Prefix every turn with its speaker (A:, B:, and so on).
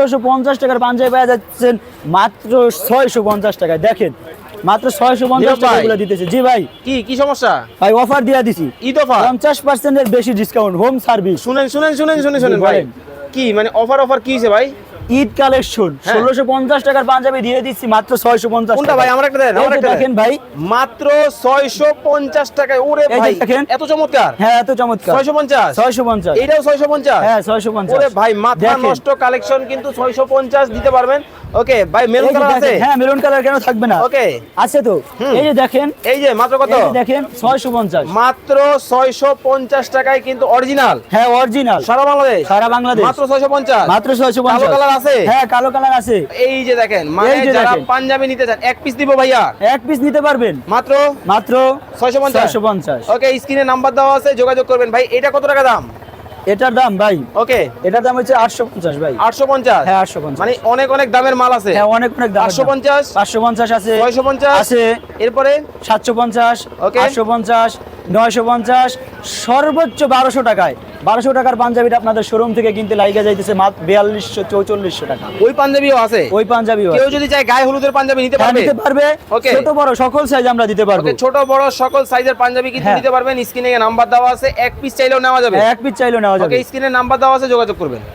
A: ষোলোশো পঞ্চাশ টাকার পাঞ্জাবি পাওয়া যাচ্ছেন মাত্র ছয়শো পঞ্চাশ টাকায়। দেখেন মাত্র ছয়শো পঞ্চাশ। টাকা দিতেছে। জি ভাই।
B: কি কি সমস্যা?
A: ভাই অফার দিয়ে দিছি।
B: ঈদ অফার
A: পঞ্চাশ পার্সেন্টের বেশি ডিসকাউন্ট হোম সার্ভিস
B: শুনেন শুনেন শুনেন শুনেন শুনেন ভাই। কি মানে অফার অফার কি ভাই?
A: ঈদ কালেকশন।
B: হ্যাঁ।
A: ষোলোশো পঞ্চাশ টাকার পাঞ্জাবি দিয়ে দিচ্ছি মাত্র ছয়শো পঞ্চাশ
B: কোনটা ভাই? আমার একটা দেন আমার একটা
A: দেখেন ভাই।
B: মাত্র ছয়শো পঞ্চাশ টাকায়। ওরে ভাই
A: দেখেন।
B: এত চমৎকার।
A: হ্যাঁ এত চমৎকার।
B: ছয়শো পঞ্চাশ?
A: ছয়শো পঞ্চাশ।
B: এইটাও ছয়শো পঞ্চাশ?
A: হ্যাঁ ছয়শো পঞ্চাশ।
B: ওরে ভাই
A: মাত্র
B: নষ্ট কালেকশন কিন্তু ছয়শো পঞ্চাশ দিতে পারবেন। ওকে ভাই মেরুন কালার আছে?
A: হ্যাঁ মেরুন কালার কেন থাকবে না?
B: ওকে
A: আছে তো? এই যে দেখেন
B: এই যে মাত্র কত?
A: দেখেন ছয়শো পঞ্চাশ।
B: মাত্র ছয়শো পঞ্চাশ টাকায় কিন্তু অরিজিনাল
A: হ্যাঁ অরিজিনাল
B: সারা বাংলাদেশ?
A: সারা বাংলাদেশ।
B: মাত্র ছয়শো পঞ্চাশ?
A: মাত্র ছয়শো
B: কালো কালার আছে?
A: হ্যাঁ কালো কালার আছে।
B: এই যে দেখেন মানে যারা। পাঞ্জাবি নিতে চান এক পিস দিব ভাইয়া?
A: এক পিস নিতে পারবেন।
B: মাত্র
A: মাত্র
B: ছয়শো পঞ্চাশ।
A: ছয়শো পঞ্চাশ।
B: ওকে স্ক্রিনে নাম্বার দেওয়া আছে যোগাযোগ করবেন। ভাই এটা কত টাকা দাম?
A: এটার দাম ভাই?
B: ওকে।
A: এটার দাম হচ্ছে আটশো পঞ্চাশ ভাই।
B: আটশো পঞ্চাশ?
A: হ্যাঁ আটশো পঞ্চাশ।
B: মানে অনেক অনেক দামের মাল আছে।
A: হ্যাঁ অনেক অনেক দাম
B: আটশো পঞ্চাশ?
A: পাঁচশো পঞ্চাশ আছে।
B: ছয়শো পঞ্চাশ?
A: আছে।
B: এরপরে?
A: সাতশো পঞ্চাশ
B: ওকে।
A: আটশো পঞ্চাশ নয়শো পঞ্চাশ সর্বোচ্চ বারোশো টাকায়। বারোশো টাকার পাঞ্জাবিটা আপনাদের শোরুম থেকে কিনতে লাইগা যাইতেছে মাত্র বিয়াল্লিশশো চৌচল্লিশশো টাকা।
B: ওই পাঞ্জাবিও আছে?
A: ওই পাঞ্জাবি
B: কেউ যদি চায় গায়ে হলুদের পাঞ্জাবি নিতে
A: হ্যাঁ,
B: পারবে?
A: নিতে পারবে।
B: ওকে
A: ছোট বড় সকল সাইজ আমরা দিতে পারব।
B: ছোট বড় সকল সাইজের পাঞ্জাবি কিন্তু
A: দিতে
B: নিতে পারবেন। স্ক্রিনে নাম্বার দেওয়া আছে এক পিস চাইলেও নেওয়া যাবে।
A: এক পিস চাইলেও নেওয়া যাবে।
B: ওকে স্ক্রিনে নাম্বার দেওয়া আছে যোগাযোগ করবেন।